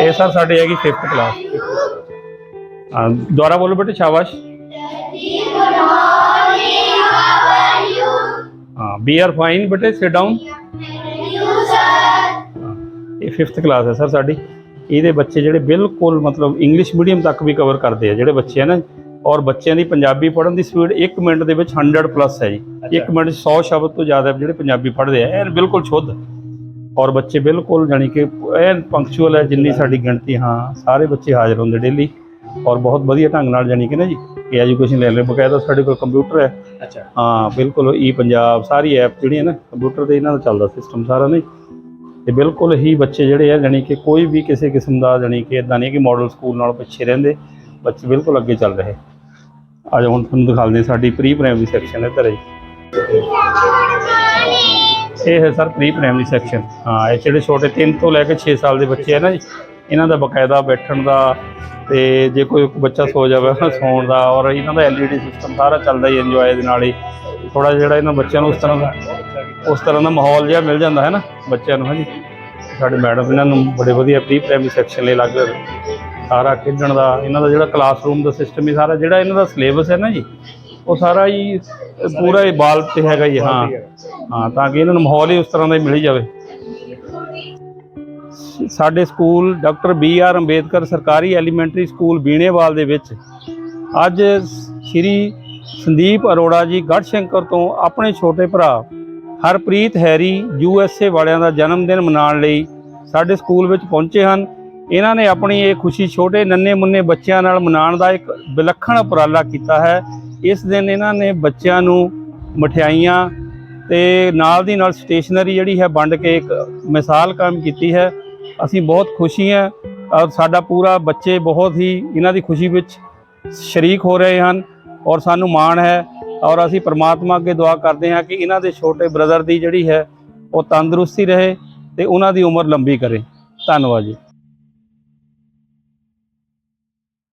ਇਹ ਸਰ ਸਾਡੇ ਹੈਗੀ 5th ਕਲਾਸ ਹਾਂ ਦੁਬਾਰਾ ਬੋਲੋ ਬੇਟੇ ਸ਼ਾਬਾਸ਼। ਹਾਂ ਵੀ ਆਰ ਫਾਈਨ ਬੇਟੇ ਸਿਟ ਡਾਊਨ ਇਹ 5th ਕਲਾਸ ਹੈ ਸਰ ਸਾਡੀ। ਇਹਦੇ ਬੱਚੇ ਜਿਹੜੇ ਬਿਲਕੁਲ ਮਤਲਬ ਇੰਗਲਿਸ਼ ਮੀਡੀਅਮ ਤੱਕ ਵੀ ਕਵਰ ਕਰਦੇ ਆ ਜਿਹੜੇ ਬੱਚੇ ਆ ਨਾ। ਔਰ ਬੱਚਿਆਂ ਦੀ ਪੰਜਾਬੀ ਪੜ੍ਹਨ ਦੀ ਸਪੀਡ 1 ਮਿੰਟ ਦੇ ਵਿੱਚ 100 ਪਲੱਸ ਹੈ ਜੀ। 1 ਮਿੰਟ 'ਚ 100 ਸ਼ਬਦ ਤੋਂ ਜ਼ਿਆਦਾ ਜਿਹੜੇ ਪੰਜਾਬੀ ਪੜ੍ਹਦੇ ਆ ਇਹ ਬਿਲਕੁਲ ਸ਼ੁੱਧ। ਔਰ ਬੱਚੇ ਬਿਲਕੁਲ ਜਾਣੀ ਕਿ ਐਨ ਪੰਕਚੁਅਲ ਹੈ ਜਿੰਨੀ ਸਾਡੀ ਗਿਣਤੀ ਹਾਂ ਸਾਰੇ ਬੱਚੇ ਹਾਜ਼ਰ ਹੁੰਦੇ ਡੇਲੀ ਔਰ ਬਹੁਤ ਵਧੀਆ ਢੰਗ ਨਾਲ ਜਾਣੀ ਕਿ ਨਾ ਜੀ ਇਹ ਐਜੂਕੇਸ਼ਨ ਲੈ ਰਹੇ ਬਕਾਇਦਾ ਸਾਡੇ ਕੋਲ ਕੰਪਿਊਟਰ ਹੈ। ਅੱਛਾ। ਹਾਂ ਬਿਲਕੁਲ ਈ ਪੰਜਾਬ ਸਾਰੀ ਐਪ ਜਿਹੜੀ ਹੈ ਨਾ ਕੰਪਿਊਟਰ ਤੇ ਇਹਨਾਂ ਦਾ ਚੱਲਦਾ ਸਿਸਟਮ ਸਾਰਾ ਨਹੀਂ ਤੇ ਬਿਲਕੁਲ ਹੀ ਬੱਚੇ ਜਿਹੜੇ ਆ ਜਾਣੀ ਕਿ ਕੋਈ ਵੀ ਕਿਸੇ ਕਿਸਮ ਦਾ ਜਾਣੀ ਕਿ ਇਦਾਂ ਨਹੀਂ ਕਿ ਮਾਡਲ ਸਕੂਲ ਨਾਲ ਪਿੱਛੇ ਰਹਿੰਦੇ ਬੱਚੇ ਬਿਲਕੁਲ ਅੱਗੇ ਚੱਲ ਰਹੇ। ਅੱਜ ਹੁਣ ਤੁਹਾਨੂੰ ਦਿਖਾਉਂਦੇ ਸਾਡੀ ਪ੍ਰੀ ਪ੍ਰਾਇਮਰੀ ਸੈਕਸ਼ਨ ਹੈ ਜੀ। ਇਹ ਹੈ ਸਰ ਪ੍ਰੀ ਪ੍ਰਾਇਮਰੀ ਸੈਕਸ਼ਨ। ਹਾਂ, ਇਹ ਜਿਹੜੇ ਛੋਟੇ 3 ਤੋਂ ਲੈ ਕੇ 6 ਸਾਲ ਦੇ ਬੱਚੇ ਆ ਨਾ ਜੀ, ਇਹਨਾਂ ਦਾ ਬਕਾਇਦਾ ਬੈਠਣ ਦਾ ਤੇ ਜੇ ਕੋਈ ਬੱਚਾ ਸੋ ਜਾਵੇ ਉਹਨਾਂ ਸੌਣ ਦਾ ਔਰ ਇਹਨਾਂ ਦਾ ਐਲਈਡੀ ਸਿਸਟਮ ਸਾਰਾ ਚੱਲਦਾ ਹੀ ਇੰਜੋਏ ਦੇ ਨਾਲ ਹੀ। ਥੋੜਾ ਜਿਹੜਾ ਇਹਨਾਂ ਬੱਚਿਆਂ ਨੂੰ ਉਸ ਤਰ੍ਹਾਂ ਦਾ ਉਸ ਤਰ੍ਹਾਂ ਦਾ ਮਾਹੌਲ ਜਿਹਾ ਮਿਲ ਜਾਂਦਾ ਹੈ ਨਾ ਬੱਚਿਆਂ ਨੂੰ, ਹਾਂਜੀ। ਸਾਡੇ ਮੈਡਮ ਇਹਨਾਂ ਨੂੰ ਬੜੇ ਵਧੀਆ ਪ੍ਰੀ ਪ੍ਰਾਇਮਰੀ ਸੈਕਸ਼ਨ ਲਈ ਲੱਗ ਸਾਰਾ ਖੇਡਣ ਦਾ, ਇਹਨਾਂ ਦਾ ਜਿਹੜਾ ਕਲਾਸਰੂਮ ਦਾ ਸਿਸਟਮ ਹੀ ਸਾਰਾ, ਜਿਹੜਾ ਇਹਨਾਂ ਦਾ ਸਿਲੇਬਸ ਹੈ ਨਾ ਜੀ ਉਹ ਸਾਰਾ ਹੀ ਪੂਰਾ ਹੀ ਬਾਲ ਤੇ ਹੈਗਾ ਹੀ ਹਾਂ ਹਾਂ। ਤਾਂ ਕਿ ਇਹਨਾਂ ਨੂੰ ਮਾਹੌਲ ਹੀ ਉਸ ਤਰ੍ਹਾਂ ਦਾ ਹੀ ਮਿਲ ਜਾਵੇ। ਸਾਡੇ school doctor B R Ambedkar ਸਰਕਾਰੀ ਐਲੀਮੈਂਟਰੀ ਸਕੂਲ ਬੀਣੇਵਾਲ ਦੇ ਵਿੱਚ ਅੱਜ ਸ਼੍ਰੀ ਸੰਦੀਪ ਅਰੋੜਾ ਜੀ ਗੜਸ਼ੰਕਰ ਤੋਂ ਆਪਣੇ ਛੋਟੇ ਭਰਾ Harpreet Harry U S A ਵਾਲਿਆਂ ਦਾ ਜਨਮ ਦਿਨ ਮਨਾਉਣ ਲਈ ਸਾਡੇ ਸਕੂਲ ਵਿੱਚ ਪਹੁੰਚੇ ਹਨ। ਇਹਨਾਂ ਨੇ ਆਪਣੀ ਇਹ ਖੁਸ਼ੀ ਛੋਟੇ ਨੰਨੇ ਮੁੰਨੇ ਬੱਚਿਆਂ ਨਾਲ ਮਨਾਉਣ ਦਾ ਇੱਕ ਵਿਲੱਖਣ ਉਪਰਾਲਾ ਕੀਤਾ ਹੈ। ਇਸ ਦਿਨ ਇਹਨਾਂ ਨੇ ਬੱਚਿਆਂ ਨੂੰ ਮਠਿਆਈਆਂ ਤੇ ਨਾਲ ਦੀ ਨਾਲ ਸਟੇਸ਼ਨਰੀ ਜਿਹੜੀ ਹੈ ਵੰਡ ਕੇ ਇੱਕ ਮਿਸਾਲ ਕਾਇਮ ਕੀਤੀ ਹੈ। ਅਸੀਂ ਬਹੁਤ ਖੁਸ਼ੀ ਹਾਂ। ਔਰ ਸਾਡਾ ਪੂਰਾ ਬੱਚੇ ਬਹੁਤ ਹੀ ਇਹਨਾਂ ਦੀ ਖੁਸ਼ੀ ਵਿੱਚ ਸ਼ਰੀਕ ਹੋ ਰਹੇ ਹਨ ਔਰ ਸਾਨੂੰ ਮਾਣ ਹੈ ਔਰ ਅਸੀਂ ਪ੍ਰਮਾਤਮਾ ਅੱਗੇ ਦੁਆ ਕਰਦੇ ਹਾਂ ਕਿ ਇਹਨਾਂ ਦੇ ਛੋਟੇ ਬ੍ਰਦਰ ਦੀ ਜਿਹੜੀ ਹੈ ਉਹ ਤੰਦਰੁਸਤੀ ਰਹੇ ਤੇ ਉਹਨਾਂ ਦੀ ਉਮਰ ਲੰਬੀ ਕਰੇ। ਧੰਨਵਾਦ ਜੀ।